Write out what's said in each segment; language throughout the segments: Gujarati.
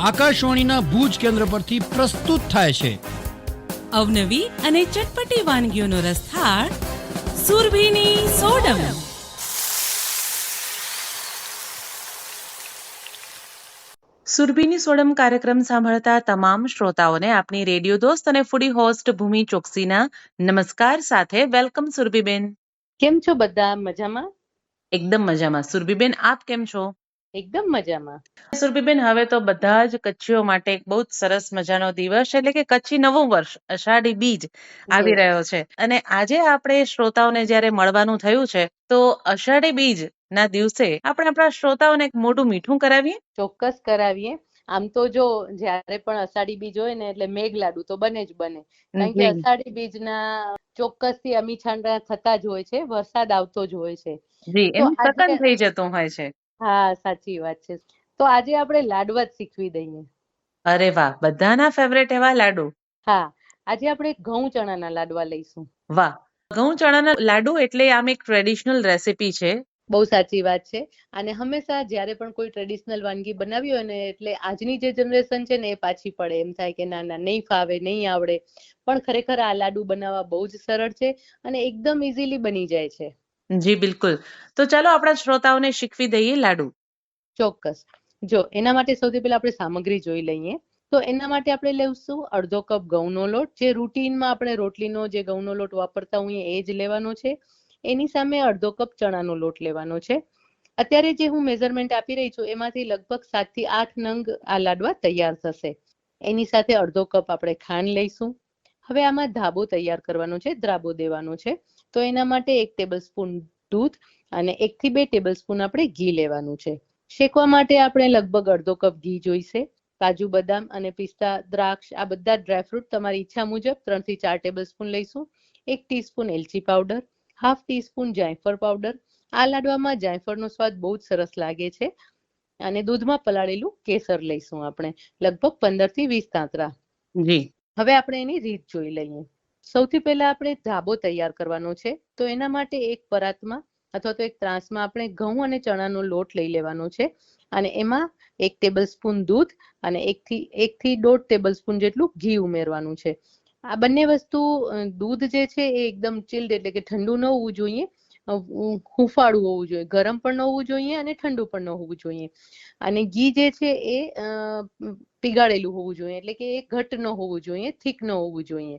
આકાશવાણીના ભુજ કેન્દ્ર પરથી પ્રસ્તુત થાય છે. અવનવી અને ચટપટી વાનગીઓનો રસથાળ સુરભીની સોડમ. સુરભીની સોડમ કાર્યક્રમ સાંભળતા તમામ શ્રોતાઓને આપની રેડિયો દોસ્ત અને ફૂડી હોસ્ટ ભૂમિ ચોકસીના નમસ્કાર સાથે વેલકમ સુરભીબેન. કેમ છો બધા? મજામાં? એકદમ મજામાં. સુરભીબેન આપ કેમ છો? એકદમ મજામાં. સુરભીબેન હવે તો બધા જ કચ્છીઓ માટે એક બહુ જ સરસ મજાનો દિવસ એટલે કે કચ્છી નવું વર્ષ અષાઢી બીજ આવી રહ્યો છે. અને આજે આપણે શ્રોતાઓને જ્યારે મળવાનું થયું છે તો અષાઢી બીજ ના દિવસે આપણે આપણા શ્રોતાઓને એક મોટું મીઠું કરાવીએ? ચોક્કસ કરાવીએ. આમ તો જો જ્યારે પણ અષાઢી બીજ હોય ને એટલે મેઘ લાડુ તો બને જ બને. કારણ કે અષાઢી બીજના ચોક્કસથી અમીછાંડા થતા જ હોય છે વરસાદ આવતો જ હોય છે. જી એમ થઈ જતો હોય છે. હા સાચી વાત છે. તો આજે આપણે લાડવા જ શીખવી દઈએ. અરે વાહ બધાના ફેવરેટ એવા લાડુ? હા આજે આપણે ઘઉં ચણાના લાડવા લઈશું. વાહ ઘઉં ચણાના લાડુ એટલે આમ એક ટ્રેડિશનલ રેસીપી છે. બહુ સાચી વાત છે. અને હંમેશા જ્યારે પણ કોઈ ટ્રેડિશનલ વાનગી બનાવી હોય ને એટલે આજની જે જનરેશન છે ને એ પાછી પડે. એમ થાય કે ના ના નહીં ફાવે નહીં આવડે. પણ ખરેખર આ લાડુ બનાવવા બહુ જ સરળ છે અને એકદમ ઇઝીલી બની જાય છે. જી, બિલકુલ. તો ચાલો આપણા શ્રોતાઓને શીખવી દઈએ લાડુ. ચોક્કસ. જો, એના માટે સૌથી પહેલા આપણે સામગ્રી જોઈ લઈએ. તો એના માટે આપણે લઈશું અડધો કપ ઘઉંનો લોટ. જે રૂટીનમાં આપણે રોટલીનો જે ઘઉંનો લોટ વાપરતા હોઈએ એ જ લેવાનો છે. એની સામે અડધો કપ ચણાનો લોટ લેવાનો છે. અત્યારે જે હું મેઝરમેન્ટ આપી રહી છું, એમાંથી લગભગ સાતથી આઠ નંગ આ લાડવા તૈયાર થશે. એની સાથે અડધો કપ આપણે ખાંડ લઈશું. હવે આમાં ધાબો તૈયાર કરવાનો છે, દ્રાબો દેવાનો છે. તો એના માટે એક ટેબલ સ્પૂન દૂધ અને એક થી બે ટેબલ સ્પૂન આપણે ઘી લેવાનું છે. શેકવા માટે આપણે લગભગ અડધો કપ ઘી જોઈશે, કાજુ બદામ અને પિસ્તા, દ્રાક્ષ, આ બધા ડ્રાયફ્રૂટ તમારી ઈચ્છા મુજબ ત્રણથી ચાર ટેબલ સ્પૂન લઈશું. એક ટીસ્પૂન એલચી પાવડર હાફ ટીસ્પૂન જાયફળ પાવડર આ લાડવામાં જાયફળનો સ્વાદ બહુ જ સરસ લાગે છે. અને દૂધમાં પલાળેલું કેસર લઈશું આપણે, લગભગ પંદરથી વીસ તાંતરા. જી. હવે આપણે એની રીત જોઈ લઈએ. સૌથી પહેલા આપણે ધાબો તૈયાર કરવાનો છે, તો એના માટે એક પરાતમાં અથવા તો એક ત્રાસમાં આપણે ઘઉં અને ચણાનો લોટ લઈ લેવાનો છે અને એમાં એક ટેબલ સ્પૂન દૂધ અને એકથી એકથી દોઢ ટેબલ સ્પૂન જેટલું ઘી ઉમેરવાનું છે. આ બંને વસ્તુ દૂધ જે છે એ એકદમ ચિલ્ડ એટલે કે ઠંડુ ન હોવું જોઈએ. હુંફાળું હોવું જોઈએ, ગરમ પણ ન હોવું જોઈએ અને ઠંડુ પણ ન હોવું જોઈએ. અને ઘી જે છે એ પીગાળેલું હોવું જોઈએ, એટલે કે એ ઘટ ન હોવું જોઈએ થીક ન હોવું જોઈએ.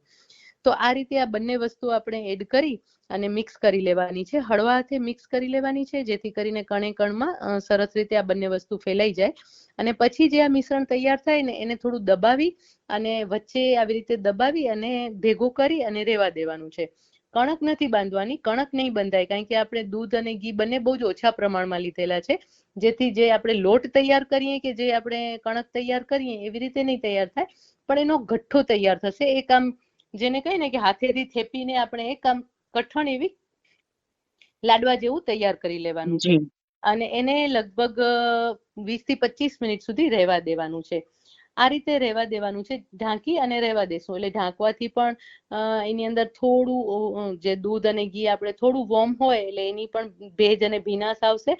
તો આ રીતે આ બંને વસ્તુ આપણે એડ કરી અને મિક્સ કરી લેવાની છે. હળવા હાથે મિક્સ કરી લેવાની છે, જેથી કરીને કણે કણમાં સરસ રીતે આ બંને વસ્તુ ફેલાઈ જાય. અને પછી જે આ મિશ્રણ તૈયાર થાય ને, એને થોડું દબાવી અને વચ્ચે આવી રીતે દબાવી અને ભેગું કરી અને રેવા દેવાનું છે. કણક નથી બાંધવાની કણક નહીં બંધાય કારણ કે આપણે દૂધ અને ઘી બંને બહુ જ ઓછા પ્રમાણમાં લીધેલા છે. જેથી જે આપણે લોટ તૈયાર કરીએ કે જે આપણે કણક તૈયાર કરીએ એવી રીતે નહીં તૈયાર થાય. પણ એનો ગઠ્ઠો તૈયાર થશે. એક આમ જેને કહીએ ને કે હાથેથી થેપીને આપણે એક આમ કઠણ એવી લાડવા જેવું તૈયાર કરી લેવાનું છે. અને એને લગભગ વીસથી પચીસ મિનિટ સુધી રહેવા દેવાનું છે. આ રીતે રહેવા દેવાનું છે. ઢાંકી અને રહેવા દેશું. એટલે ઢાંકવાથી પણ એની અંદર થોડું જે દૂધ અને ઘી આપણે થોડું વોર્મ હોય એટલે એની પણ ભેજ અને ભીનાશ આવશે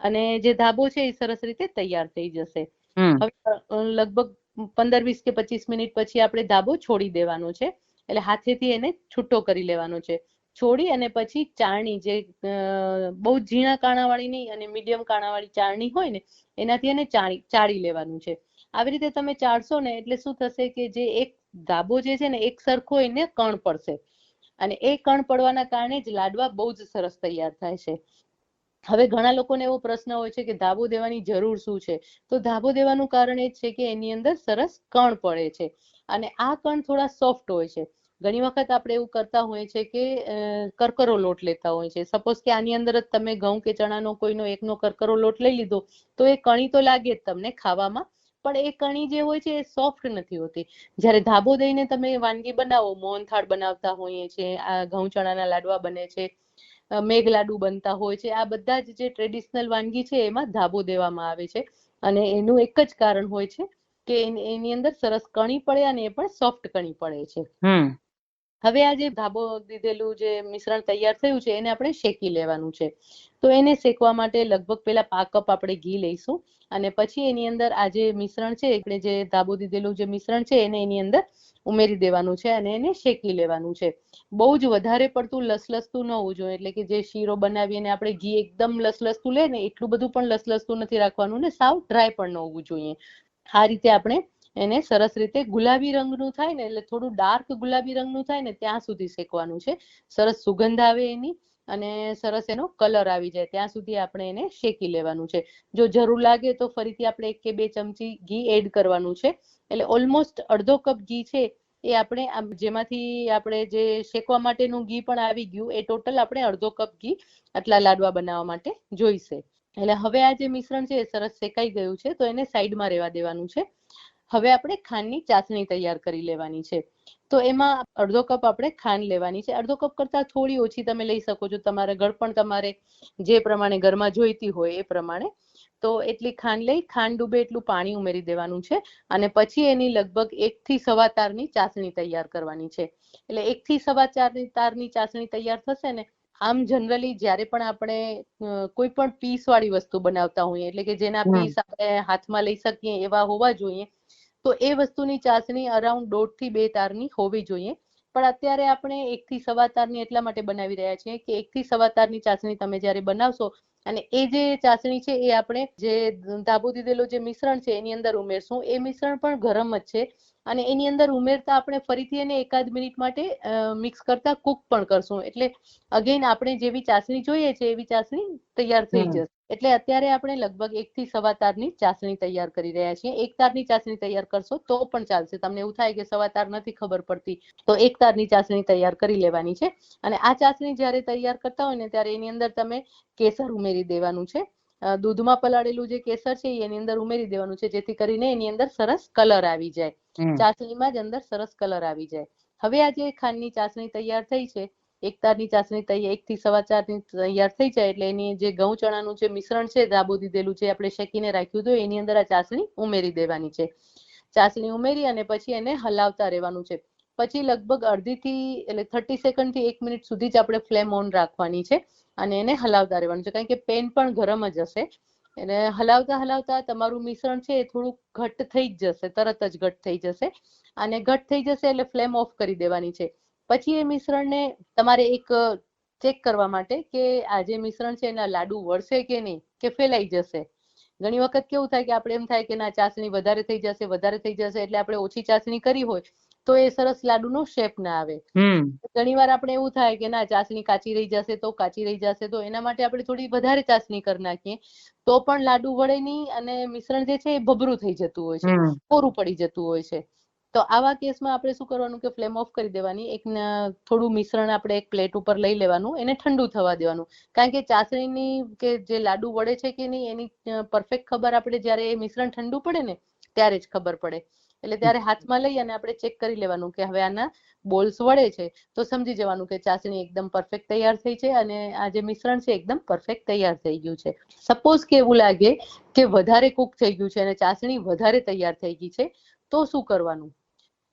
અને જે ધાબો છે એ સરસ રીતે તૈયાર થઈ જશે. હવે લગભગ પંદર વીસ કે પચીસ મિનિટ પછી આપણે ધાબો છોડી દેવાનો છે. એટલે હાથેથી એને છૂટો કરી લેવાનો છે. છોડી અને પછી ચાળણી જે બહુ ઝીણા કાણાવાળી નહીં અને મીડિયમ કાણાવાળી ચાળણી હોય ને એનાથી એને ચાળી ચાળી લેવાનું છે. આવી રીતે તમે ચાળશો ને, એટલે શું થશે કે જે એક ધાબો જે છે ને, એક સરખો એને કણ પડશે. અને એ કણ પડવાના કારણે જ લાડવા બહુ જ સરસ તૈયાર થાય છે. હવે ઘણા લોકોને એવો પ્રશ્ન હોય છે કે ધાબો દેવાની જરૂર શું છે? તો ધાબો દેવાનું કારણ એ છે કે એની અંદર સરસ કણ પડે છે. અને આ કણ થોડા સોફ્ટ હોય છે. ઘણી વખત આપણે એવું કરતા હોઈએ છે કે કરકરો લોટ લેતા હોય છે. સપોઝ કે આની અંદર જ તમે ઘઉં કે ચણાનો કોઈનો એકનો કરકરો લોટ લઈ લીધો, તો એ કણી તો લાગે જ તમને ખાવામાં. પણ એ કણી જે હોય છે એ સોફ્ટ નથી હોતી. જ્યારે ધાબો દઈને તમે વાનગી બનાવો મોહનથાળ બનાવતા હોઈએ છે, આ ઘઉં ચણાના લાડવા બને છે મેઘ લાડુ બનતા હોય છે, આ બધા જ જે ટ્રેડિશનલ વાનગી છે એમાં ધાબો દેવામાં આવે છે. અને એનું એક જ કારણ હોય છે કે એની અંદર સરસ કણી પડે અને એ પણ સોફ્ટ કણી પડે છે. હવે આ જે ધાબો દીધેલું જે મિશ્રણ તૈયાર થયું છે, એને આપણે શેકી લેવાનું છે. તો એને શેકવા માટે લગભગ પેલા પા કપ આપણે ઘી લઈશું અને પછી એની અંદર આ જે મિશ્રણ છે એટલે જે ધાબો દીધેલું જે મિશ્રણ છે, એને એની અંદર ઉમેરી દેવાનું છે અને એને શેકી લેવાનું છે. બહુ જ વધારે પડતું લસલસતું ન હોવું જોઈએ, એટલે કે જે શીરો બનાવીને આપણે ઘી એકદમ લસલસતું લે ને, એટલું બધું પણ લસલસતું નથી રાખવાનું ને, સાવ ડ્રાય પણ ન હોવું જોઈએ. આ રીતે આપણે એને સરસ રીતે ગુલાબી રંગનું થાય ને એટલે થોડું ડાર્ક ગુલાબી રંગનું થાય ને ત્યાં સુધી શેકવાનું છે. સરસ સુગંધ આવે એની અને સરસ એનો કલર આવી જાય. ત્યાં સુધી આપણે એને શેકી લેવાનું છે. જો જરૂર લાગે તો ફરીથી આપણે એક કે બે ચમચી ઘી એડ કરવાનું છે. એટલે ઓલમોસ્ટ અડધો કપ ઘી છે એ આપણે જેમાંથી આપણે જે શેકવા માટેનું ઘી પણ આવી ગયું એ ટોટલ આપણે અડધો કપ ઘી આટલા લાડવા બનાવવા માટે જોઈશે. એટલે હવે આ જે મિશ્રણ છે એ સરસ શેકાઈ ગયું છે તો એને સાઈડમાં રહેવા દેવાનું છે. હવે આપણે ખાંડની ચાસણી તૈયાર કરી લેવાની છે. તો એમાં અડધો કપ આપણે ખાંડ લેવાની છે. અડધો કપ કરતાં થોડી ઓછી તમે લઈ શકો છો. તમારે ગળપણ તમારે જે પ્રમાણે ઘરમાં જોઈતી હોય એ પ્રમાણે. તો એટલી ખાંડ લઈ ખાંડ ડૂબે એટલું પાણી ઉમેરી દેવાનું છે અને પછી એની લગભગ એક થી સવા તારની ચાસણી તૈયાર કરવાની છે. એટલે એક થી સવા ચારની તારની ચાસણી તૈયાર થશે ને આમ જનરલી જ્યારે પણ આપણે કોઈ પણ પીસ વાળી વસ્તુ બનાવતા હોઈએ એટલે કે જેના પીસ આપણે હાથમાં લઈ શકીએ એવા હોવા જોઈએ તો એ વસ્તુની ચાસણી અરાઉન્ડ દોઢથી બે તારની હોવી જોઈએ. પણ અત્યારે આપણે એક થી સવા તારની એટલા માટે બનાવી રહ્યા છીએ કે એક થી સવા તારની ચાસણી તમે જ્યારે બનાવશો અને એ જે ચાસણી છે એ આપણે જે ધાબુ દીધેલો જે મિશ્રણ છે એની અંદર ઉમેરશું. એ મિશ્રણ પણ ગરમ જ છે અને એની અંદર ઉમેરતા આપણે ફરીથી એને એકાદ મિનિટ માટે મિક્સ કરતા કુક પણ કરશું. એટલે અગેન આપણે જેવી ચાસણી જોઈએ છે એવી ચાસણી તૈયાર થઈ જશે. એટલે અત્યારે આપણે લગભગ એક થી સવા તારની ચાસણી તૈયાર કરી રહ્યા છીએ. એક તારની ચાસણી તૈયાર કરશો તો પણ ચાલશે. તમને એવું થાય કે સવા તાર નથી ખબર પડતી તો એક તારની ચાસણી તૈયાર કરી લેવાની છે. અને આ ચાસણી જ્યારે તૈયાર કરતા હોય ને ત્યારે એની અંદર તમે કેસર ઉમેરી દેવાનું છે. દૂધમાં પલાળેલું જે કેસર છે એની અંદર ઉમેરી દેવાનું છે જેથી કરીને એની અંદર સરસ કલર આવી જાય. ચાસણીમાં જ અંદર સરસ કલર આવી જાય. હવે આ જે ખાંડની ચાસણી તૈયાર થઈ છે એક તારની ચાસણી તૈયાર એક થી સવા ચારની તૈયાર થઈ જાય એટલે એની જે ઘઉં ચણાનું જે મિશ્રણ છે ધાબો દીધેલું છે આપણે શેકીને રાખ્યું હતું, એની અંદર આ ચાસણી ઉમેરી દેવાની છે. ચાસણી ઉમેરી અને પછી એને હલાવતા રહેવાનું છે. પછી લગભગ અડધી થી એટલે થર્ટી સેકન્ડથી એક મિનિટ સુધી જ આપણે ફ્લેમ ઓન રાખવાની છે અને એને હલાવતા રહેવાનું છે. કારણ કે પેન પણ ગરમ જ હશે. એને હલાવતા હલાવતા તમારું મિશ્રણ છે એ થોડું ઘટ્ટ થઈ જ જશે, તરત જ ઘટ થઈ જશે. અને ઘટ થઈ જશે એટલે ફ્લેમ ઓફ કરી દેવાની છે. પછી એ મિશ્રણને તમારે એક ચેક કરવા માટે કે આ જે મિશ્રણ છે એના લાડુ વળશે કે નહીં કે ફેલાઈ જશે. ઘણી વખત કેવું થાય કે આપણે એમ થાય કે ના ચાસણી વધારે થઈ જશે વધારે થઈ જશે એટલે આપણે ઓછી ચાસણી કરી હોય તો એ સરસ લાડુનો શેપ ના આવે. ઘણી વાર આપણે એવું થાય કે ના ચાસણી કાચી રહી જશે તો કાચી રહી જશે તો એના માટે આપણે થોડી વધારે ચાસણી કરી નાખીએ તો પણ લાડુ વળે નહીં અને મિશ્રણ જે છે એ ભભરું થઈ જતું હોય છે કોરું પડી જતું હોય છે. તો આવા કેસમાં આપણે શું કરવાનું કે ફ્લેમ ઓફ કરી દેવાની, એક થોડું મિશ્રણ આપણે એક પ્લેટ ઉપર લઈ લેવાનું, એને ઠંડુ થવા દેવાનું. કારણ કે ચાસણીની કે જે લાડુ વળે છે કે નહીં, એની પરફેક્ટ ખબર આપણે જ્યારે એ મિશ્રણ ઠંડુ પડે ને, ત્યારે જ ખબર પડે. એટલે ત્યારે હાથમાં લઈ અને આપણે ચેક કરી લેવાનું કે હવે આના બોલ્સ વળે છે. તો સમજી જવાનું કે ચાસણી એકદમ પરફેક્ટ તૈયાર થઈ છે અને આ જે મિશ્રણ છે એકદમ પરફેક્ટ તૈયાર થઈ ગયું છે. સપોઝ કે એવું લાગે કે વધારે કુક થઈ ગયું છે અને ચાસણી વધારે તૈયાર થઈ ગઈ છે, તો શું કરવાનું?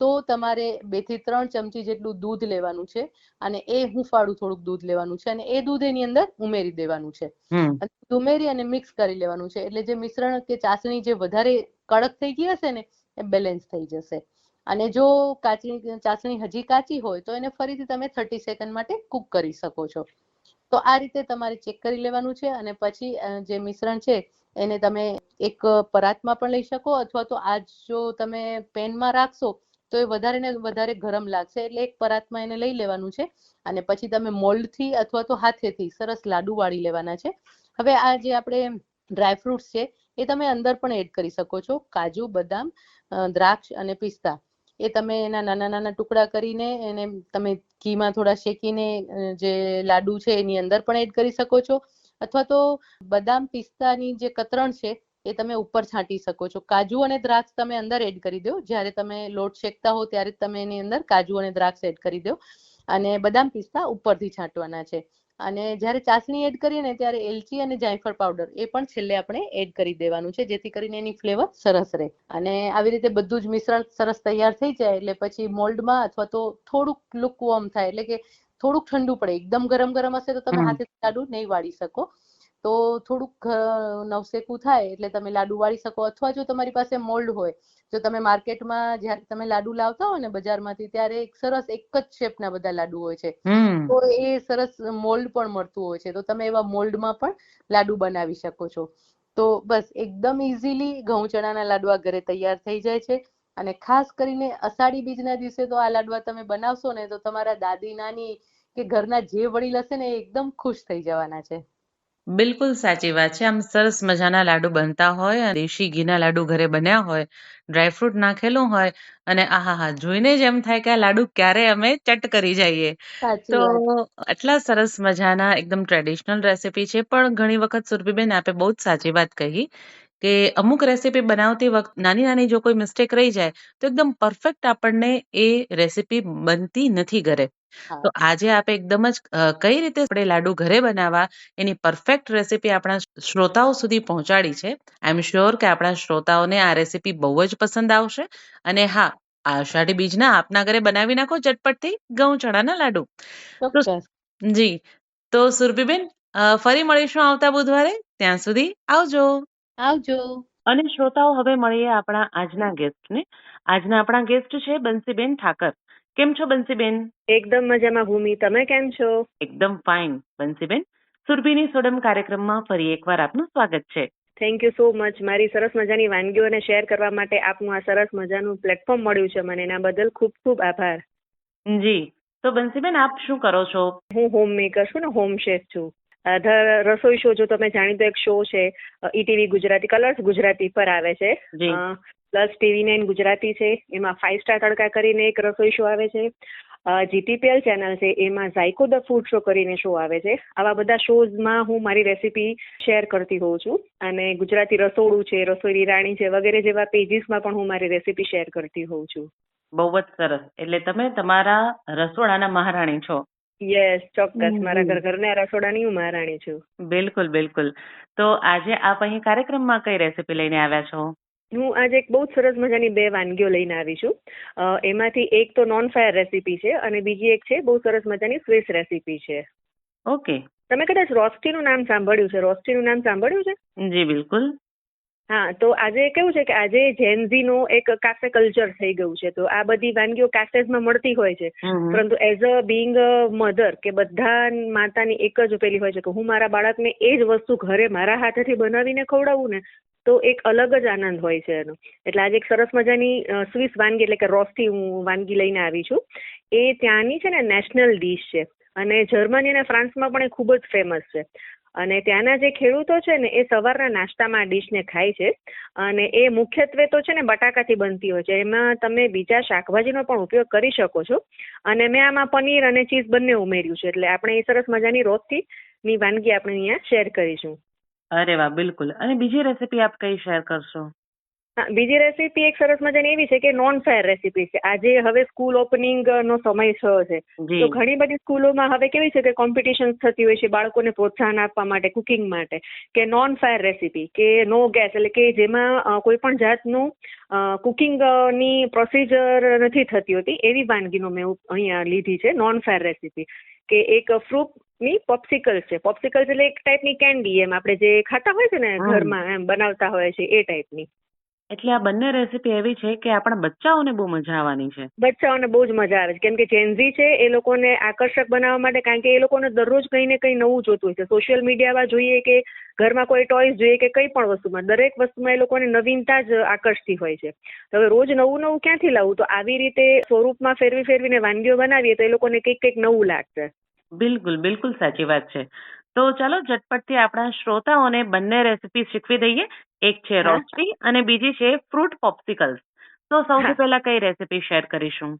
તો તમારે બેથી ત્રણ ચમચી જેટલું દૂધ લેવાનું છે અને એ હુંફાળું થોડુંક દૂધ લેવાનું છે અને એ દૂધ એની અંદર ઉમેરી દેવાનું છે. અને ઉમેરી અને મિક્સ કરી લેવાનું છે. એટલે જે મિશ્રણ કે ચાસણી જે વધારે કડક થઈ ગઈ હશે ને એ બેલેન્સ થઈ જશે. અને જો કાચી ચાસણી હજી કાચી હોય તો એને ફરીથી તમે થર્ટી સેકન્ડ માટે કુક કરી શકો છો. તો આ રીતે તમારે ચેક કરી લેવાનું છે અને પછી જે મિશ્રણ છે એને તમે એક પરાતમાં પણ લઈ શકો અથવા તો આ જો તમે પેનમાં રાખશો તો એ વધારે ને વધારે ગરમ લાગશે એટલે એક પરાતમાં એને લઈ લેવાનું છે અને પછી તમે મોલ્ડથી અથવા તો હાથેથી સરસ લાડુ વાળી લેવાના છે. હવે આ જે આપણે ડ્રાયફ્રૂટ્સ છે એ તમે અંદર પણ એડ કરી શકો છો. કાજુ, બદામ દ્રાક્ષ અને પિસ્તા. એ તમે એના નાના નાના ટુકડા કરીને એને તમે ઘીમાં થોડા શેકીને જે લાડુ છે એની અંદર પણ એડ કરી શકો છો. અથવા તો બદામ, પિસ્તાની જે કતરણ છે એ તમે ઉપર છાંટી શકો છો. કાજુ અને દ્રાક્ષ તમે અંદર એડ કરી દો. જ્યારે તમે લોટ શેકતા હો ત્યારે તમે એની અંદર કાજુ અને દ્રાક્ષ એડ કરી દો. અને બદામ પિસ્તા ઉપરથી છાંટવાના છે. અને જ્યારે ચાસણી એડ કરીએ ને ત્યારે એલચી અને જાયફળ પાવડર એ પણ છેલ્લે આપણે એડ કરી દેવાનું છે જેથી કરીને એની ફ્લેવર સરસ રહે. અને આવી રીતે બધું જ મિશ્રણ સરસ તૈયાર થઈ જાય એટલે પછી મોલ્ડમાં અથવા તો થોડુંક લુકવોર્મ થાય એટલે કે થોડુંક ઠંડુ પડે. એકદમ ગરમ ગરમ હશે તો તમે. હાથે લાડુ નહીં વાળી શકો. તો થોડુંક અ, નવસેકું થાય એટલે તમે લાડુ વાળી શકો અથવા જો તમારી પાસે મોલ્ડ હોય જો તમે માર્કેટમાં જ્યારે તમે લાડુ લાવતા હોય ને બજારમાંથી ત્યારે એક સરસ એક જ શેપના બધા લાડુ હોય છે. તો એ સરસ મોલ્ડ પણ મળતું હોય છે. તો તમે એવા મોલ્ડમાં પણ લાડુ બનાવી શકો છો. તો બસ એકદમ ઇઝીલી ઘઉં ચણાના લાડવા ઘરે તૈયાર થઈ જાય છે. અને ખાસ કરીને અષાઢી બીજના દિવસે તો આ લાડવા તમે બનાવશો ને તો તમારા દાદી નાની કે ઘરના જે વડીલ હશે ને એ એકદમ ખુશ થઈ જવાના છે. બિલકુલ સાચી વાત છે. આમ સરસ મજાના લાડુ બનતા હોય અને દેશી ઘીના લાડુ ઘરે બન્યા હોય ડ્રાયફ્રૂટ નાખેલું હોય અને આહાહા જોઈને જ એમ થાય કે આ લાડુ ક્યારે અમે ચટ કરી જઈએ. સાચી તો વાત. આટલા સરસ મજાના એકદમ ટ્રેડિશનલ રેસીપી છે. પણ ઘણી વખત સુરભીબેન આપે બહુ જ સાચી વાત કહી કે અમુક રેસીપી બનાવતી વખત નાની નાની જો કોઈ મિસ્ટેક રહી જાય તો એકદમ પરફેક્ટ આપણને એ રેસીપી બનતી નથી ઘરે. તો આજે આપે એકદમ જ કઈ રીતે આપણે લાડુ ઘરે બનાવવા એની પરફેક્ટ રેસીપી આપણા શ્રોતાઓ સુધી પહોંચાડી છે. આઈ એમ શ્યોર કે આપણા શ્રોતાઓને આ રેસીપી બહુ જ પસંદ આવશે. અને હા આષાઢી બીજના આપના ઘરે બનાવી નાખો ઝટપટથી ઘઉં ચણાના લાડુ. તો જી તો સુરભીબેન ફરી મળીશું આવતા બુધવારે. ત્યાં સુધી આવજો. આવજો. અને શ્રોતાઓ હવે મળીએ આપણા આજના ગેસ્ટને આજના આપણા ગેસ્ટ છે બંસીબેન ઠાકર. કેમ છો બંસીબેન? એકદમ મજામાં ભૂમિ. તમે કેમ છો? એકદમ ફાઇન. બંસીબેન સુરભીની સોડમ કાર્યક્રમમાં ફરી એકવાર આપનું સ્વાગત છે. થેન્ક યુ સો મચ મારી સરસ મજાની વાનગીઓને શેર કરવા માટે આપનું આ સરસ મજાનું પ્લેટફોર્મ મળ્યું છે મને. એના બદલ ખૂબ ખૂબ આભાર. જી. તો બંસીબેન આપ શું કરો છો? હું હોમ મેકર છું ને હોમ શેફ છું. રસોઈ શો જો તમે જાણીતો એક શો છે ઈટીવી ગુજરાતી કલર્સ ગુજરાતી પર આવે છે. પ્લસ ટીવી નાઇન ગુજરાતી છે એમાં ફાઇવ સ્ટાર તડકા કરીને એક રસોઈ શો આવે છે. જીટીપીએલ ચેનલ છે એમાં ઝાયકો ધ ફૂડ શો કરીને શો આવે છે. આવા બધા શોઝમાં હું મારી રેસીપી શેર કરતી હોઉં છું. અને ગુજરાતી રસોડું છે રસોઈ રાણી છે વગેરે જેવા પેજીસમાં પણ હું મારી રેસીપી શેર કરતી હોઉં છું. બહુ જ સરસ. એટલે તમે તમારા રસોડાના મહારાણી છો. યસ ચોક્કસ. મારા ઘર ઘરના રસોડાની હું મહારાણી છું. બિલકુલ બિલકુલ. તો આજે આપ અહીં કાર્યક્રમમાં કઈ રેસીપી લઈને આવ્યા છો? હું આજે એક બહુ જ સરસ મજાની બે વાનગીઓ લઈને આવી છું એમાંથી એક તો નોન ફાયર રેસીપી છે અને બીજી એક છે બહુ સરસ મજાની સ્વિસ રેસીપી છે. ઓકે. તમે કદાચ રોસ્ટીનું નામ સાંભળ્યું છે? રોસ્ટીનું નામ સાંભળ્યું છે? જી બિલકુલ. હા તો આજે કેવું છે કે આજે જેનઝીનું એક કાફે કલ્ચર થઈ ગયું છે. તો આ બધી વાનગીઓ કાફેઝમાં મળતી હોય છે. પરંતુ એઝ અ બિંગ મધર કે બધા માતાની એક જ પેલી હોય છે કે હું મારા બાળકને એ જ વસ્તુ ઘરે મારા હાથેથી બનાવીને ખવડાવું ને તો એક અલગ જ આનંદ હોય છે એનો. એટલે આજે એક સરસ મજાની સ્વિસ વાનગી એટલે કે રોસ્ટી હું વાનગી લઈને આવી છું. એ ત્યાંની છે ને નેશનલ ડીશ છે. અને જર્મની અને ફ્રાન્સમાં પણ એ ખૂબ જ ફેમસ છે. અને ત્યાંના જે ખેડૂતો છે ને, એ સવારના નાસ્તામાં આ ડીશને ખાય છે. અને એ મુખ્યત્વે તો છે ને, બટાકાથી બનતી હોય છે. એમાં તમે બીજા શાકભાજીનો પણ ઉપયોગ કરી શકો છો. અને મેં આમાં પનીર અને ચીઝ બંને ઉમેર્યું છે. એટલે આપણે એ સરસ મજાની રોસ્ટી ની વાનગી આપણે અહીંયા શેર કરીશું. અરે વાહ, બિલકુલ. અને બીજી રેસીપી આપ કઈ શેર કરશો? હા બીજી રેસીપી એક સરસ મજાની એવી છે કે નોન ફાયર રેસીપી છે આજે હવે સ્કૂલ ઓપનિંગ નો સમય થયો છે તો ઘણી બધી સ્કૂલોમાં હવે કેવી છે કે કોમ્પિટિશન થતી હોય છે બાળકોને પ્રોત્સાહન આપવા માટે કુકિંગ માટે કે નોન ફાયર રેસીપી કે નો ગેસ એટલે કે જેમાં કોઈ પણ જાતનું કુકિંગની પ્રોસિજર નથી થતી હોતી એવી વાનગીનો મેં અહીંયા લીધી છે નોન ફાયર રેસીપી કે એક ફ્રૂટની પોપ્સિકલ્સ છે. પોપ્સિકલ્સ એટલે એક ટાઈપની કેન્ડી એમ આપણે જે ખાતા હોય છે ને ઘરમાં એમ બનાવતા હોય છે એ ટાઈપની એટલે આ બંને રેસીપી એવી છે કે આપણા બચ્ચાઓને બહુ મજા આવવાની છે. બચ્ચાઓને બહુ જ મજા આવે છે. કેમ કે જેન્ઝી છે એ લોકોને આકર્ષક બનાવવા માટે કારણ કે એ લોકોને દરરોજ કંઈ ને કંઈ નવું જોતું હોય છે. સોશિયલ મીડિયામાં જોઈએ કે ઘરમાં કોઈ ટોયસ જોઈએ કે કંઈ પણ વસ્તુમાં દરેક વસ્તુમાં એ લોકોને નવીનતા જ આકર્ષતી હોય છે. હવે રોજ નવું નવું ક્યાંથી લાવવું તો આવી રીતે સ્વરૂપમાં ફેરવી ફેરવીને વાનગીઓ બનાવીએ તો એ લોકોને કંઈક કંઈક નવું લાગશે. બિલકુલ બિલકુલ સાચી વાત છે. તો ચાલો ઝટપટથી આપણા શ્રોતાઓને બંને રેસીપી શીખવી દઈએ. એક છે. રોસ્ટી અને બીજી છે ફ્રૂટ પોપ્સિકલ્સ તો સૌથી પહેલા કઈ રેસીપી શેર કરીશું?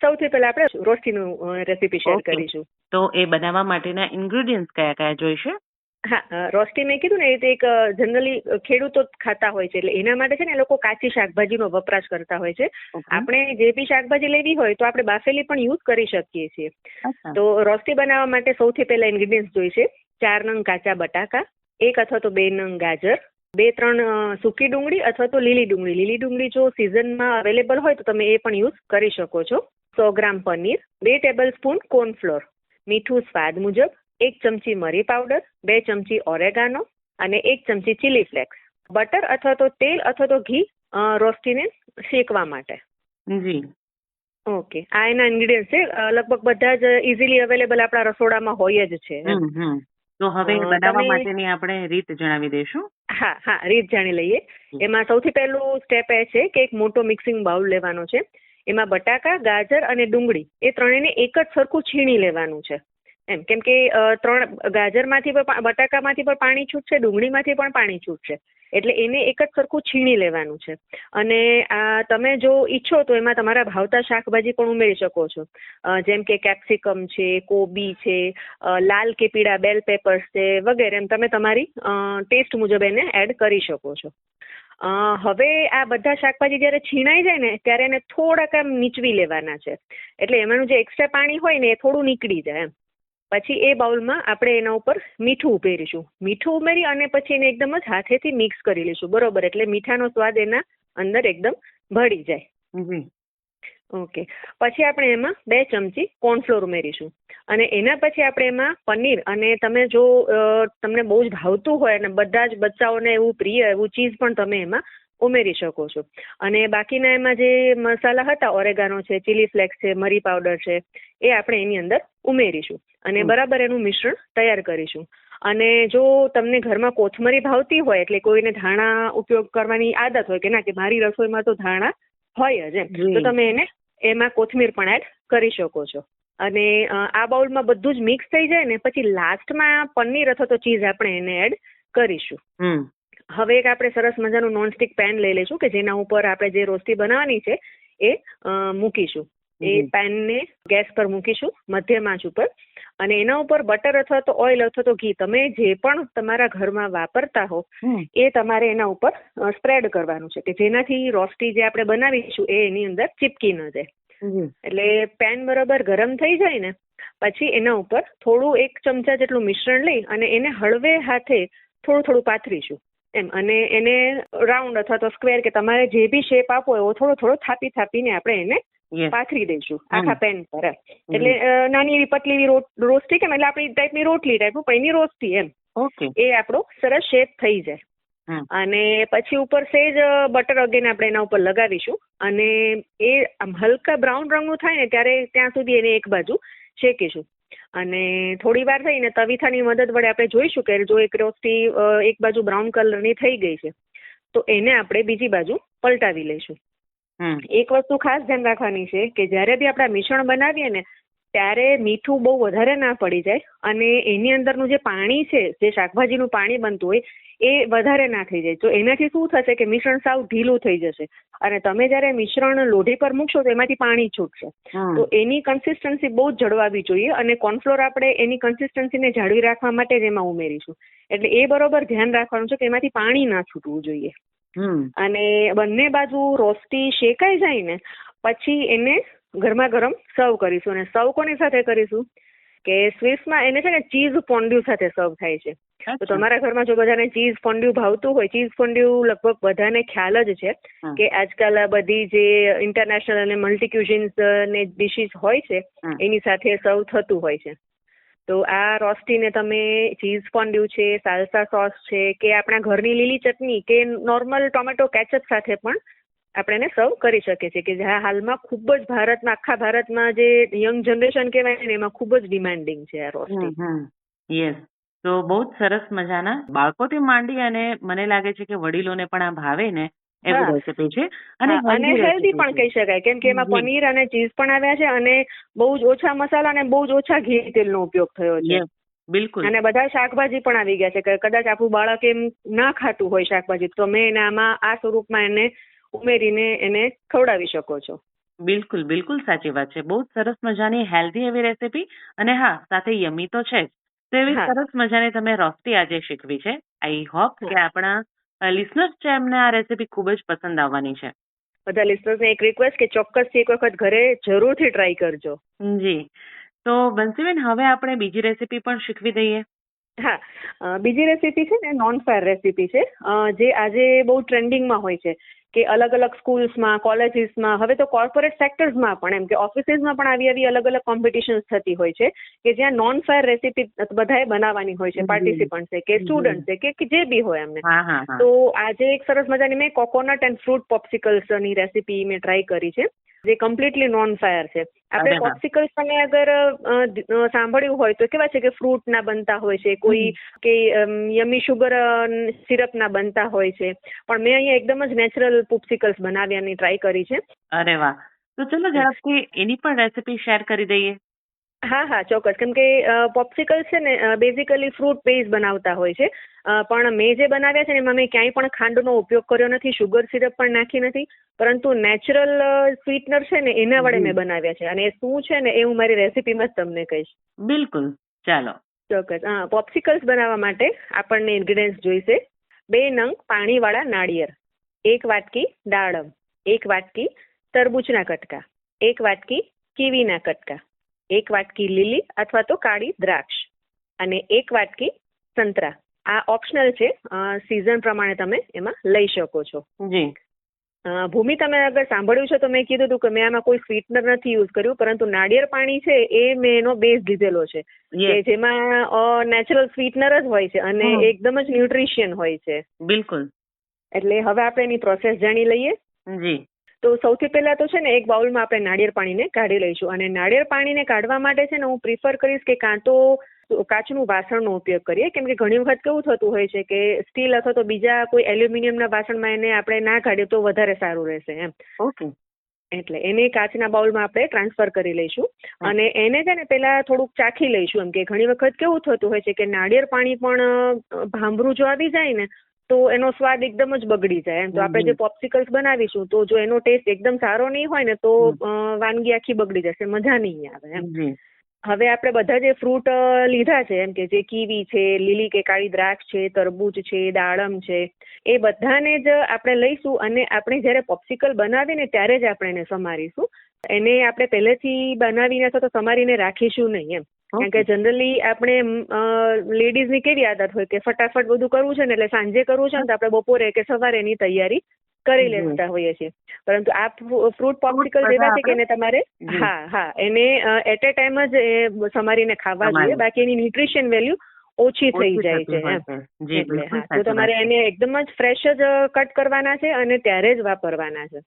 સૌથી પહેલા આપણે રોસ્ટીનું રેસીપી શેર કરીશું. તો એ બનાવવા માટેના ઇન્ગ્રેડિયન્ટ્સ કયા કયા જોઈશે? હા રોસ્ટી મેં કીધું ને એ રીતે એક જનરલી ખેડૂતો ખાતા હોય છે. એટલે એના માટે છે ને લોકો કાચી શાકભાજીનો વપરાશ કરતા હોય છે. આપણે જે બી શાકભાજી લેવી હોય તો આપણે બાફેલી પણ યુઝ કરી શકીએ છીએ. તો રોસ્ટી બનાવવા માટે સૌથી પહેલા ઇન્ગ્રીડિયન્ટ્સ જોઈશે. ચાર નંગ કાચા બટાકા એક અથવા તો બે નંગ ગાજર બે ત્રણ સૂકી ડુંગળી અથવા તો લીલી ડુંગળી. લીલી ડુંગળી જો સિઝનમાં અવેલેબલ હોય તો તમે એ પણ યુઝ કરી શકો છો. સો ગ્રામ પનીર બે ટેબલ સ્પૂન કોર્નફ્લોર મીઠું સ્વાદ મુજબ એક ચમચી મરી પાવડર બે ચમચી ઓરેગાનો અને એક ચમચી ચીલી ફ્લેક્સ બટર અથવા તો તેલ અથવા તો ઘી રોસ્ટીને શેકવા માટે. જી. ઓકે. આ એના ઇન્ગ્રીડિયન્ટ છે. લગભગ બધા જ ઇઝીલી અવેલેબલ આપણા રસોડામાં હોય જ છે. તો હવે બનાવવા માટેની આપણે રીત જણાવી દઈશું. હા હા રીત જાણી લઈએ. એમાં સૌથી પહેલું સ્ટેપ એ છે કે એક મોટો મિક્સિંગ બાઉલ લેવાનો છે. એમાં બટાકા ગાજર અને ડુંગળી એ ત્રણેયને એક જ સરખું છીણી લેવાનું છે. એમ કેમ કે ત્રણ ગાજરમાંથી બટાકામાંથી પણ પાણી છૂટશે ડુંગળીમાંથી પણ પાણી છૂટશે. એટલે એને એક જ સરખું છીણી લેવાનું છે. અને આ તમે જો ઈચ્છો તો એમાં તમારા ભાવતા શાકભાજી પણ ઉમેરી શકો છો. જેમ કે કેપ્સિકમ છે, કોબી છે લાલ કે પીળા બેલ પેપર્સ છે, વગેરે એમ તમે તમારી ટેસ્ટ મુજબ એને એડ કરી શકો છો. હવે આ બધા શાકભાજી જ્યારે છીણાઈ જાય ને, ત્યારે એને થોડાક આમ નીચવી લેવાના છે. એટલે એમાંનું જે એક્સ્ટ્રા પાણી હોય ને એ થોડું નીકળી જાય એમ. પછી એ બાઉલમાં આપણે એના ઉપર મીઠું ઉમેરીશું. મીઠું ઉમેરી અને પછી એને એકદમ જ હાથેથી મિક્સ કરી લઈશું. બરોબર એટલે મીઠાનો સ્વાદ એના અંદર એકદમ ભળી જાય. ઓકે. પછી આપણે એમાં બે ચમચી કોર્નફ્લોર ઉમેરીશું. અને એના પછી આપણે એમાં પનીર અને તમે જો તમને બહુ જ ભાવતું હોય અને બધા જ બચ્ચાઓને એવું પ્રિય એવું ચીઝ પણ તમે એમાં ઉમેરી શકો છો. અને બાકીના એમાં જે મસાલા હતા ઓરેગાનો છે ચીલી ફ્લેક્સ છે મરી પાવડર છે એ આપણે એની અંદર ઉમેરીશું. અને બરાબર એનું મિશ્રણ તૈયાર કરીશું. અને જો તમને ઘરમાં કોથમરી ભાવતી હોય એટલે કોઈને ધાણા ઉપયોગ કરવાની આદત હોય કે ના કે મારી રસોઈમાં તો ધાણા હોય જ એમ તો તમે એને એમાં કોથમીર પણ એડ કરી શકો છો. અને આ બાઉલમાં બધું જ મિક્સ થઈ જાય ને પછી લાસ્ટમાં પનીર અથવા તો ચીઝ આપણે એને એડ કરીશું. હમ. હવે એક આપણે સરસ મજાનું નોનસ્ટિક પેન લઈ લઈશું કે જેના ઉપર આપણે જે રોસ્ટી બનાવવાની છે એ મૂકીશું. એ. પેનને ગેસ પર મૂકીશું મધ્યમ આંચ ઉપર. અને એના ઉપર બટર અથવા તો ઓઇલ અથવા તો ઘી તમે જે પણ તમારા ઘરમાં વાપરતા હો એ તમારે એના ઉપર સ્પ્રેડ કરવાનું છે કે જેનાથી રોસ્ટી જે આપણે બનાવીશું એ એની અંદર ચીપકી ન જાય. એટલે પેન બરોબર ગરમ થઈ જાય ને પછી એના ઉપર થોડું એક ચમચા જેટલું મિશ્રણ લઈ અને એને હળવે હાથે થોડું થોડું પાથરીશું. એમ અને એને રાઉન્ડ અથવા તો સ્ક્વેર કે તમારે જે બી શેપ આપવો એવો થોડો થોડો થાપી થાપીને આપણે એને પાથરી દઈશું. આખા પેન પર એટલે નાની એવી પતલી એવી રોસ્ટી કેમ? એટલે આપણી ટાઈપની રોટલી ટાઈપનું પણ એની રોસ્ટી એમ. એ આપણો સરસ શેપ થઈ જાય. અને પછી ઉપર સેજ બટર અગેન આપણે એના ઉપર લગાવીશું. અને એ આમ હલકા બ્રાઉન રંગનું થાય ને ત્યારે ત્યાં સુધી એને એક બાજુ શેકીશું. અને થોડી વાર થઈને તવીથાની મદદ વડે આપણે જોઈશું કે જો એક રોસ્ટી એક બાજુ બ્રાઉન કલરની થઈ ગઈ છે તો એને આપણે બીજી બાજુ પલટાવી લઈશું. એક વસ્તુ ખાસ ધ્યાન રાખવાની છે કે જ્યારે બી આપણે આ મિશ્રણ બનાવીએ ને ત્યારે મીઠું બહુ વધારે ના પડી જાય અને એની અંદરનું જે પાણી છે જે શાકભાજીનું પાણી બનતું હોય એ વધારે ના થઈ જાય. તો એનાથી શું થશે કે મિશ્રણ સાવ ઢીલું થઈ જશે. અને તમે જ્યારે મિશ્રણ લોઢી પર મૂકશો તો એમાંથી પાણી છૂટશે. તો એની કન્સિસ્ટન્સી બહુ જ જળવાવી જોઈએ અને કોર્નફ્લોર આપણે એની કન્સિસ્ટન્સીને જાળવી રાખવા માટે જ એમાં ઉમેરીશું. એટલે એ બરોબર ધ્યાન રાખવાનું છે કે એમાંથી પાણી ના છૂટવું જોઈએ. અને બંને બાજુ રોસ્ટી શેકાઈ જાય ને પછી એને ગરમા ગરમ સર્વ કરીશું અને સર્વ કોની સાથે કરીશું? કે સ્વિસમાં એને છે ને ચીઝ ફોન્ડ્યુ સાથે સર્વ થાય છે. તો તમારા ઘરમાં જો બધાને ચીઝ ફોન્ડ્યુ ભાવતું હોય ચીઝ ફોન્ડ્યુ લગભગ બધાને ખ્યાલ જ છે કે આજકાલ આ બધી જે ઇન્ટરનેશનલ અને મલ્ટી ક્યુઝિન્સ ને ડિશિસ હોય છે એની સાથે સર્વ થતું હોય છે. તો આ રોસ્ટીને તમે ચીઝ ફોન્ડ્યુ છે, સાલ્સા સોસ છે, કે આપણા ઘરની લીલી ચટણી, કે નોર્મલ ટોમેટો કેચઅપ સાથે પણ આપણે એને સર્વ કરી શકીએ છીએ કે જે હાલમાં ખૂબ જ ભારતમાં, આખા ભારતમાં જે યંગ જનરેશન કહેવાય ને, એમાં ખૂબ જ ડિમાન્ડિંગ છે આ રોસ્ટી. યસ તો બહુ જ સરસ મજાના. બાળકોથી માંડી અને મને લાગે છે કે વડીલોને પણ આ ભાવે ને. એવું રેસીપી છે. અને અને હેલ્ધી પણ કહી શકાય. કેમ કે એમાં પનીર અને ચીઝ પણ આવ્યા છે અને બહુ જ ઓછા મસાલા અને બહુ જ ઓછા ઘી તેલનો ઉપયોગ થયો છે. બિલકુલ. અને બધા શાકભાજી પણ આવી ગયા છે. કે કદાચ આપણું બાળક એમ ના ખાતું હોય શાકભાજી તો મેં એને આમાં આ સ્વરૂપમાં એને ઉમેરીને એને ખવડાવી શકો છો. બિલકુલ બિલકુલ સાચી વાત છે. બહુ સરસ મજાની હેલ્ધી એવી રેસીપી અને હા સાથે યમી તો છે જ. તો એવી સરસ મજાની તમે રોસ્ટી આજે શીખવી છે. આઈ હોપ કે આપણા લિસનર્સ છે એમને આ રેસીપી ખૂબ જ પસંદ આવવાની છે. બધા લિસનર્સને એક રિક્વેસ્ટ કે ચોક્કસથી એક વખત ઘરે જરૂરથી ટ્રાય કરજો. જી. તો બંસીબેન હવે આપણે બીજી રેસીપી પણ શીખવી દઈએ. હા. બીજી રેસીપી છે ને નોન ફાયર રેસીપી છે જે આજે બહુ ટ્રેન્ડિંગમાં હોય છે કે અલગ અલગ સ્કૂલ્સમાં કોલેજીસમાં હવે તો કોર્પોરેટ સેક્ટર્સમાં પણ એમ કે ઓફિસીસમાં પણ આવી આવી અલગ અલગ કોમ્પિટિશન્સ થતી હોય છે કે જ્યાં નોન ફાયર રેસીપી બધાએ બનાવવાની હોય છે. પાર્ટિસિપન્ટ છે કે સ્ટુડન્ટ છે કે- જે બી હોય એમને. તો આજે એક સરસ મજાની મેં કોકોનટ એન્ડ ફ્રૂટ પોપ્સિકલ્સની રેસીપી મેં ટ્રાય કરી છે. જે કમ્પ્લીટલી નોન ફાયર છે. આપણે પોપ્સિકલ્સ તમે અગર સાંભળ્યું હોય તો કેવા છે કે ફ્રૂટ ના બનતા હોય છે કોઈ કે યમી શુગર સિરપ ના બનતા હોય છે. પણ મેં અહીંયા એકદમ જ નેચરલ પોપ્સિકલ્સ બનાવ્યાની ટ્રાય કરી છે. અરે વાહ. તો ચલો ઝડપથી એની પણ રેસીપી શેર કરી દઈએ. હા હા ચોક્કસ. કેમ કે પોપ્સિકલ છે ને બેઝિકલી ફ્રૂટ બેઝ બનાવતા હોય છે. પણ મેં જે બનાવ્યા છે ને એમાં મેં ક્યાંય પણ ખાંડનો ઉપયોગ કર્યો નથી શુગર સિરપ પણ નાખી નથી. પરંતુ નેચરલ સ્વીટનર છે ને એના વડે મેં બનાવ્યા છે. અને એ શું છે ને એ હું મારી રેસીપીમાં જ તમને કહીશ. બિલકુલ. ચાલો. ચોક્કસ. હા પોપ્સિકલ્સ બનાવવા માટે આપણને ઇન્ગ્રીડિયન્ટ્સ જોઈશે. બે નંગ પાણીવાળા નાળિયેર. એક વાટકી દાડમ. એક વાટકી તરબૂચના કટકા. એક વાટકી કીવીના કટકા. એક વાટકી લીલી અથવા તો કાળી દ્રાક્ષ અને એક વાટકી સંતરા. આ ઓપ્શનલ છે. સિઝન પ્રમાણે તમે એમાં લઈ શકો છો. જી. ભૂમિ તમે અગર સાંભળ્યું છે તો મેં કીધું હતું કે મેં આમાં કોઈ સ્વીટનર નથી યુઝ કર્યું પરંતુ નાળિયેર પાણી છે એ મેં એનો બેઝ લીધેલો છે. કે જેમાં નેચરલ સ્વીટનર જ હોય છે અને એકદમ જ ન્યુટ્રિશિયન હોય છે. બિલકુલ. એટલે હવે આપણે એની પ્રોસેસ જાણી લઈએ. જી. તો સૌથી પહેલા તો છે ને એક બાઉલમાં આપણે નાળિયેર પાણીને કાઢી લઈશું અને નાળિયેર પાણીને કાઢવા માટે છે ને હું પ્રિફર કરીશ કે કાં તો કાચનું વાસણનો ઉપયોગ કરીએ. કેમ કે ઘણી વખત કેવું થતું હોય છે કે સ્ટીલ અથવા તો બીજા કોઈ એલ્યુમિનિયમના વાસણમાં એને આપણે ના કાઢીએ તો વધારે સારું રહેશે એમ. ઓકે. એટલે એને કાચના બાઉલમાં આપણે ટ્રાન્સફર કરી લઈશું અને એને છે ને પેલા થોડુંક ચાખી લઈશું. એમ કે ઘણી વખત કેવું થતું હોય છે કે નાળિયેર પાણી પણ ભાંભરું જો આવી જાય ને તો એનો સ્વાદ એકદમ જ બગડી જાય. એમ તો આપણે જે પોપ્સિકલ્સ બનાવીશું તો જો એનો ટેસ્ટ એકદમ સારો નહીં હોય ને તો વાનગી આખી બગડી જશે મજા નહીં આવે એમ. હવે આપણે બધા જે ફ્રૂટ લીધા છે એમ કે જે કીવી છે લીલી કે કાળી દ્રાક્ષ છે તરબૂચ છે દાડમ છે એ બધાને જ આપણે લઈશું અને આપણે જ્યારે પોપ્સિકલ બનાવીને ત્યારે જ આપણે એને સમારીશું. એને આપણે પહેલેથી બનાવીને અથવા તો સમારીને રાખીશું નહીં એમ. કારણ કે જનરલી આપણે લેડીઝની કેવી આદત હોય કે ફટાફટ બધું કરવું છે ને એટલે સાંજે કરવું છે ને તો આપણે બપોરે કે સવારે એની તૈયારી કરી લેતા હોઈએ છીએ. પરંતુ આ ફ્રૂટ પોપ્સિકલ જેવા છે કે એને તમારે હા હા એને એટ એ ટાઈમ જ એ સમારીને ખાવા જોઈએ. બાકી એની ન્યુટ્રિશન વેલ્યુ ઓછી થઈ જાય છે એમ. એટલે હા તો તમારે એને એકદમ જ ફ્રેશ જ કટ કરવાના છે અને ત્યારે જ વાપરવાના છે.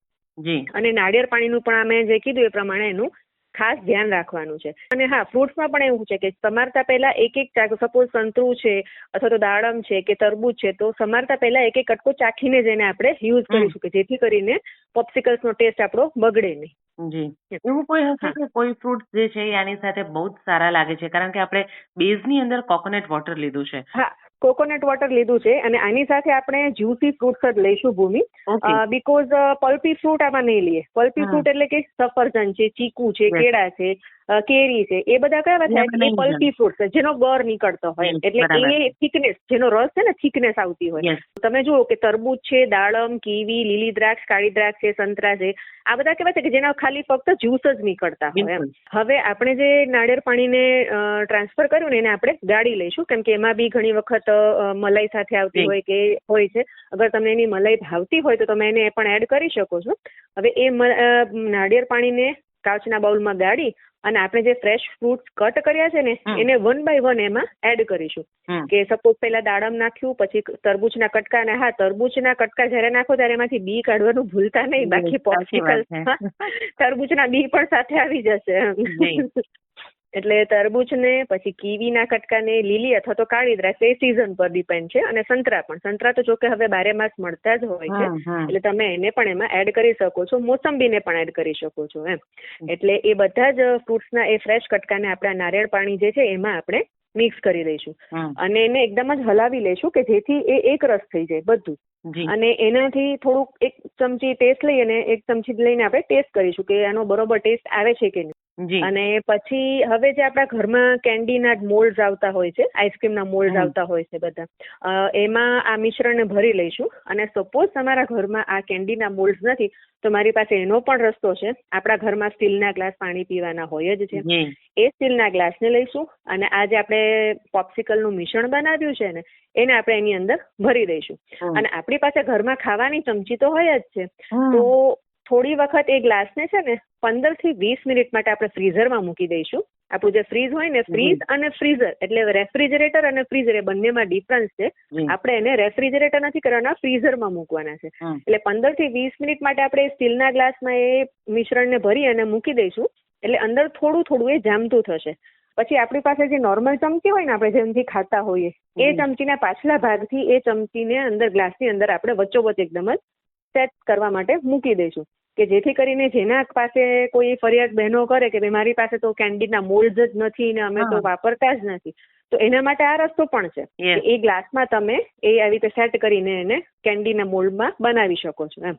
અને નાળિયેર પાણીનું પણ અમે જે કીધું એ પ્રમાણે એનું ખાસ ધ્યાન રાખવાનું છે. અને હા ફ્રૂટ્સમાં પણ એવું છે કે સમારતા પહેલા એક એક ચાક સપોઝ સંતરું છે અથવા તો દાડમ છે કે તરબૂચ છે તો સમારતા પહેલા એક એક કટકો ચાખીને જ એને આપણે યુઝ કરીશું કે જેથી કરીને પોપ્સિકલ્સનો ટેસ્ટ આપણો બગડે નહીં. જી. એવું કોઈ હશે. કે કોઈ ફ્રૂટ જે છે આની સાથે બહુ જ સારા લાગે છે? કારણ કે આપણે બેઝની અંદર કોકોનટ વોટર લીધું છે. હા. કોકોનટ વોટર લીધું છે અને આની સાથે આપણે જ્યુસી ફ્રૂટ્સ જ લઈશું ભૂમિ. બીકોઝ પલ્પી ફ્રૂટ આમાં નહીં લઈએ. પલ્પી ફ્રૂટ એટલે કે સફરજન છે ચીકુ છે કેળા છે કેરી છે એ બધા એ થાય પલ્પી ફ્રૂટ છે જેનો ગર નીકળતો હોય. એટલે એ થિકનેસ જેનો રસ છે ને થિકનેસ આવતી હોય. તમે જુઓ કે તરબૂચ છે દાડમ કીવી લીલી દ્રાક્ષ કાળી દ્રાક્ષ છે સંતરા છે આ બધા કેવા છે કે જેના ખાલી ફક્ત જ્યુસ જ નીકળતા હોય એમ. હવે આપણે જે નાળિયેર પાણીને ટ્રાન્સફર કર્યું ને એને આપણે ગાળી લઈશું કેમ કે એમાં બી ઘણી વખત મલાઈ સાથે આવતી હોય કે હોય છે. અગર તમને એની મલાઈ ભાવતી હોય તો તમે એને પણ એડ કરી શકો છો. હવે એ નાળિયેર પાણીને કાચના બાઉલમાં ગાળી અને આપણે જે ફ્રેશ ફ્રૂટ્સ કટ કર્યા છે ને એને વન બાય વન એમાં એડ કરીશું. કે સપોઝ પહેલા દાડમ નાખ્યું પછી તરબૂચના કટકા અને હા તરબૂચના કટકા જ્યારે નાખો ત્યારે એમાંથી બી કાઢવાનું ભૂલતા નહીં. બાકી પોસિબલ તરબૂચના બી પણ સાથે આવી જશે. એટલે તરબૂચને પછી કીવીના કટકાને લીલી અથવા તો કાળી દ્રાક્ષ એ સિઝન પર ડિપેન્ડ છે. અને સંતરા પણ. સંતરા તો જોકે હવે બારે માસ મળતા જ હોય છે. એટલે તમે એને પણ એમાં એડ કરી શકો છો. મોસંબીને પણ એડ કરી શકો છો એમ. એટલે એ બધા જ ફ્રૂટ્સના એ ફ્રેશ કટકાને આપણા નારિયેળ પાણી જે છે એમાં આપણે મિક્સ કરી દઈશું. અને એને એકદમ જ હલાવી લઈશું કે જેથી એ એક રસ થઈ જાય બધું. અને એનાથી થોડુંક એક ચમચી ટેસ્ટ લઈ અને એક ચમચી લઈને આપણે ટેસ્ટ કરીશું કે આનો બરોબર ટેસ્ટ આવે છે કે નહીં. અને પછી હવે જે આપણા ઘરમાં કેન્ડીના મોલ્ડ આવતા હોય છે આઈસ્ક્રીમના મોલ્ડ હમ. આવતા હોય છે બધા એમાં આ મિશ્રણને ભરી લઈશું. અને સપોઝ તમારા ઘરમાં આ કેન્ડીના મોલ્ડ નથી તો મારી પાસે એનો પણ રસ્તો છે. આપણા ઘરમાં સ્ટીલના ગ્લાસ પાણી પીવાના હોય જ છે. એ સ્ટીલના ગ્લાસને લઈશું અને આ જે આપણે પોપ્સિકલનું મિશ્રણ બનાવ્યું છે ને એને આપણે એની અંદર ભરી દઈશું. અને આપણી પાસે ઘરમાં ખાવાની ચમચી તો હોય જ છે. તો થોડી વખત એ ગ્લાસને છે ને પંદરથી વીસ મિનિટ માટે આપણે ફ્રીઝરમાં મૂકી દઈશું. આપણું જે ફ્રીઝ હોય ને ફ્રીઝ અને ફ્રીઝર એટલે રેફ્રિજરેટર અને ફ્રીઝર એ બંનેમાં ડિફરન્સ છે. આપણે એને રેફ્રિજરેટર નથી કરવાના ફ્રીઝરમાં મૂકવાના છે. એટલે પંદરથી વીસ મિનિટ માટે આપણે સ્ટીલના ગ્લાસમાં એ મિશ્રણને ભરી અને મૂકી દઈશું. એટલે અંદર થોડું થોડું એ જામતું થશે. પછી આપણી પાસે જે નોર્મલ ચમચી હોય ને આપણે જેમથી ખાતા હોઈએ એ ચમચીના પાછલા ભાગથી એ ચમચીને અંદર ગ્લાસની અંદર આપણે વચ્ચોવચ એકદમ જ સેટ કરવા માટે મૂકી દઈશું. કે જેથી કરીને જેના પાસે કોઈ ફરિયાદ બહેનો કરે કે ભાઈ મારી પાસે તો કેન્ડીના મોલ્ડ જ નથી ને અમે તો વાપરતા જ નથી. તો એના માટે આ રસ્તો પણ છે એ ગ્લાસમાં તમે એ આવી રીતે સેટ કરીને એને કેન્ડીના મોલ્ડમાં બનાવી શકો છો એમ.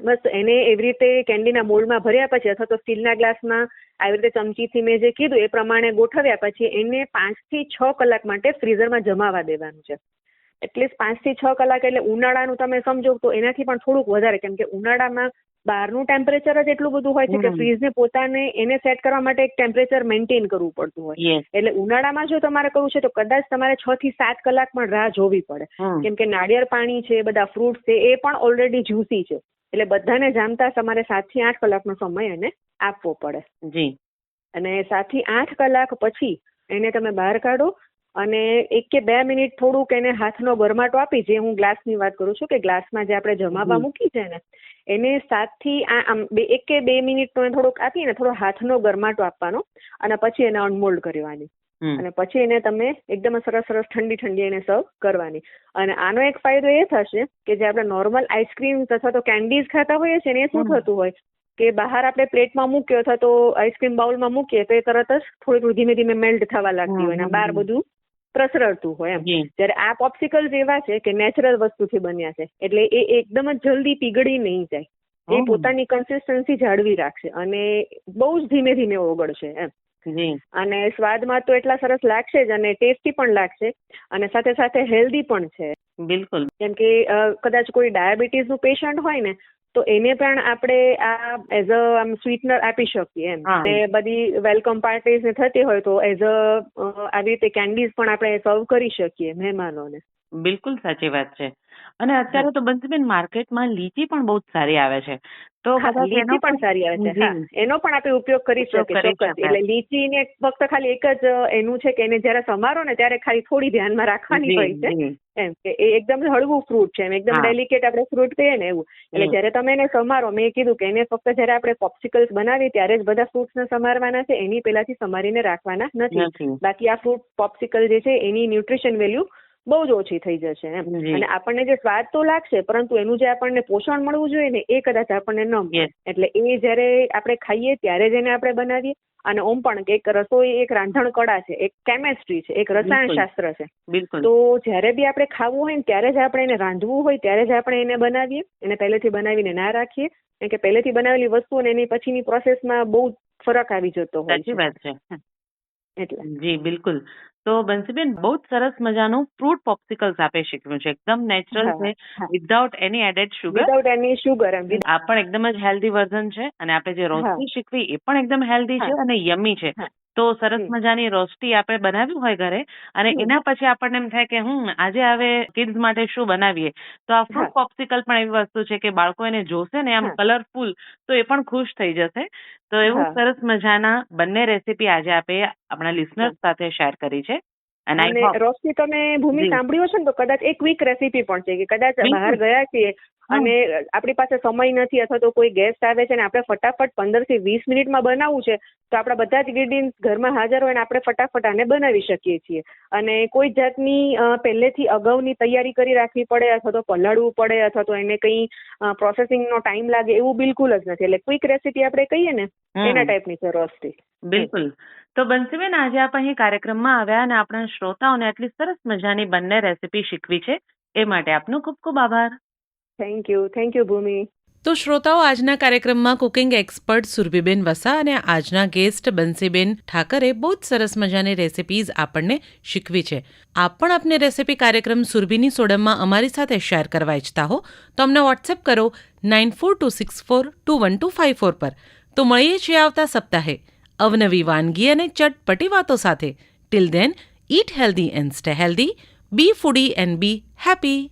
બસ એને એવી રીતે કેન્ડીના મોલ્ડમાં ભર્યા પછી અથવા તો સ્ટીલના ગ્લાસમાં આવી રીતે ચમચીથી મેં જે કીધું એ પ્રમાણે ગોઠવ્યા પછી એને પાંચથી છ કલાક માટે ફ્રીઝરમાં જમાવા દેવાનું છે. એટલીસ્ટ પાંચથી છ કલાક એટલે ઉનાળાનું તમે સમજો તો એનાથી પણ થોડુંક વધારે. કેમ કે ઉનાળામાં બહારનું ટેમ્પરેચર જ એટલું બધું હોય છે કે ફ્રીજને ફ્રીઝને પોતાને એને સેટ કરવા માટે એક ટેમ્પરેચર મેન્ટેન કરવું પડતું હોય. એટલે ઉનાળામાં જો તમારે કરવું છે તો કદાચ તમારે છ થી સાત કલાક પણ રાહ જોવી પડે. કેમ કે નાળિયેર પાણી છે બધા ફ્રૂટ છે એ પણ ઓલરેડી જ્યુસી છે. એટલે બધાને જામતા તમારે સાતથી આઠ કલાકનો સમય એને આપવો પડે. જી. અને સાતથી આઠ કલાક પછી એને તમે બહાર કાઢો અને એક કે બે મિનિટ થોડુંક એને હાથનો ગરમાટો આપી જે હું ગ્લાસની વાત કરું છું કે ગ્લાસમાં જે આપણે જમાવા મૂકી છે ને એને સાતથી આમ બે એક કે બે મિનિટનો થોડોક આપીને થોડો હાથનો ગરમાટો આપવાનો અને પછી એને અનમોલ્ડ કરવાની. અને પછી એને તમે એકદમ સરસ સરસ ઠંડી ઠંડી એને સર્વ કરવાની. અને આનો એક ફાયદો એ થશે કે જે આપણે નોર્મલ આઈસ્ક્રીમ અથવા તો કેન્ડીઝ ખાતા હોઈએ છીએ ને એ શું થતું હોય? કે બહાર આપણે પ્લેટમાં મૂક્યો અથવા તો આઈસ્ક્રીમ બાઉલમાં મૂકીએ તો એ તરત જ થોડી થોડી ધીમે ધીમે મેલ્ટ થવા લાગતી હોય ને બહાર બધું પ્રસરતું હોય એમ. જ્યારે આ પોપ્સિકલ જેવા છે કે નેચરલ વસ્તુથી બન્યા છે. એટલે એ એકદમ જ જલ્દી પીગળી નહીં જાય. એ પોતાની કન્સિસ્ટન્સી જાળવી રાખશે અને બહુ જ ધીમે ધીમે ઓગળશે એમ. અને સ્વાદમાં તો એટલા સરસ લાગશે જ અને ટેસ્ટી પણ લાગશે. અને સાથે સાથે હેલ્ધી પણ છે. બિલકુલ. કેમ કે કદાચ કોઈ ડાયાબિટીસનું પેશન્ટ હોય ને તો એને પણ આપણે આ એઝ અ આમ સ્વીટનર આપી શકીએ એમ. ને બધી વેલકમ પાર્ટીઝ થતી હોય તો એઝ અ આવી રીતે કેન્ડીઝ પણ આપણે સર્વ કરી શકીએ મહેમાનોને. બિલકુલ સાચી વાત છે અને અત્યારે તો બંસીબેન માર્કેટમાં લીચી પણ બહુ જ સારી આવે છે તો હા કદાચ એનો લીચી પણ સારી આવે છે જી. એનો પણ આપણે ઉપયોગ કરી ઉપયોગ શકીએ કરી ચોક્કસ શકાય. એટલે લીચીને ફક્ત ખાલી એક જ એનું છે કે એને જ્યારે સમારો ને ત્યારે ખાલી થોડી ધ્યાનમાં રાખવાની જી, હોય છે જી. એમ કે એ એકદમ હળવું ફ્રૂટ છે એમ એકદમ હા. ડેલિકેટ આપણે ફ્રૂટ કહીએ ને એવું એટલે હમ. જ્યારે તમે એને સમારો મેં કીધું કે એને ફક્ત જ્યારે આપણે પોપ્સિકલ્સ બનાવીએ ત્યારે જ બધા ફ્રૂટ્સને સમારવાના છે એની પહેલાથી સમારીને રાખવાના નથી નથી બાકી આ ફ્રૂટ પોપ્સિકલ જે છે એની ન્યુટ્રિશન વેલ્યુ બહુ જ ઓછી થઈ જશે એમ. અને આપણને જે સ્વાદ તો લાગશે પરંતુ એનું જે આપણને પોષણ મળવું જોઈએ ને એ કદાચ આપણને ન મળે. એટલે એ જ્યારે આપણે ખાઈએ ત્યારે જ એને આપણે બનાવીએ. અને ઓમ પણ કે એક રસોઈ એક રાંધણ કળા છે એક કેમેસ્ટ્રી છે એક રસાયણ શાસ્ત્ર છે. તો જ્યારે બી આપણે ખાવું હોય ને ત્યારે જ આપણે એને રાંધવું હોય ત્યારે જ આપણે એને બનાવીએ. એને પહેલેથી બનાવીને ના રાખીએ. કેમ કે પહેલેથી બનાવેલી વસ્તુ અને એની પછીની પ્રોસેસમાં બહુ ફરક આવી જતો હોય સાચી વાત છે. એટલે જી બિલકુલ તો બંસીબેન બહુ જ સરસ મજાનું ફ્રૂટ પોપ્સિકલ્સ આપે શીખવ્યું છે એકદમ નેચરલ હા, છે હા. Without any added sugar without any sugar એમ આ પણ એકદમ જ હેલ્ધી વર્ઝન છે અને આપણે જે રોસ્ટી શીખવી એ પણ એકદમ હેલ્ધી છે હા. અને યમી છે હા. તો સરસ મજાની રોસ્ટી આપણે બનાવ્યું હોય ઘરે અને એના પછી આપણને એમ થાય કે હમ આજે હવે કિડ્સ માટે શું બનાવીએ તો આ ફ્રૂટ હા. પોપ્સિકલ પણ એવી વસ્તુ છે કે બાળકો એને જોશે ને આમ કલરફુલ તો એ પણ ખુશ થઈ જશે તો એવું હા. સરસ મજાના બંને રેસીપી આજે આપે આપણા લિસનર્સ સાથે શેર કરી છે અને રોસ્ટી તમે ભૂમિ. સાંભળ્યું હશે ને તો કદાચ એક વીક રેસીપી પણ છે કે કદાચ બહાર ગયા છીએ હા. અને આપણી પાસે સમય નથી અથવા તો કોઈ ગેસ્ટ આવે છે ને આપણે ફટાફટ પંદરથી વીસ મિનિટમાં બનાવવું છે તો આપણા બધા જ ઇન્ગ્રીડિયન્ટ ઘરમાં હાજર હોય ને આપણે ફટાફટ આને બનાવી શકીએ છીએ. અને કોઈ જાતની પહેલેથી અગાઉની તૈયારી કરી રાખવી પડે અથવા તો પલાળવું પડે અથવા તો એને કંઈ પ્રોસેસિંગનો ટાઈમ લાગે એવું બિલકુલ જ નથી. એટલે ક્વિક રેસીપી આપણે કહીએ ને. એના ટાઈપની છે રોસ્ટી. બિલકુલ. તો બંસીબેન આજે આપ અહીં કાર્યક્રમમાં આવ્યા અને આપણા શ્રોતાઓને આટલી સરસ મજાની બંને રેસીપી શીખવી છે. એ માટે આપનો ખૂબ ખૂબ આભાર. Thank you thank you Bhumi તો શ્રોતાઓ, આજના કાર્યક્રમમાં કુકિંગ એક્સપર્ટ સુરભીબેન વસા અને આજના ગેસ્ટ બંસીબેન ઠાકરે બહુ જ સરસ મજાની રેસિપીઝ આપણને શીખવી છે. આપ પણ આપની રેસિપી કાર્યક્રમ સુરભીની સોડમમાં અમારી સાથે શેર કરવા ઈચ્છતા હો, તો અમને વોટ્સએપ કરો nine four two six four two one two five four પર. તો મળીએ છીએ આવતા સપ્તાહે અવનવી વાનગી અને ચટપટી વાતો સાથે. Till then eat healthy and stay healthy be foodie and be happy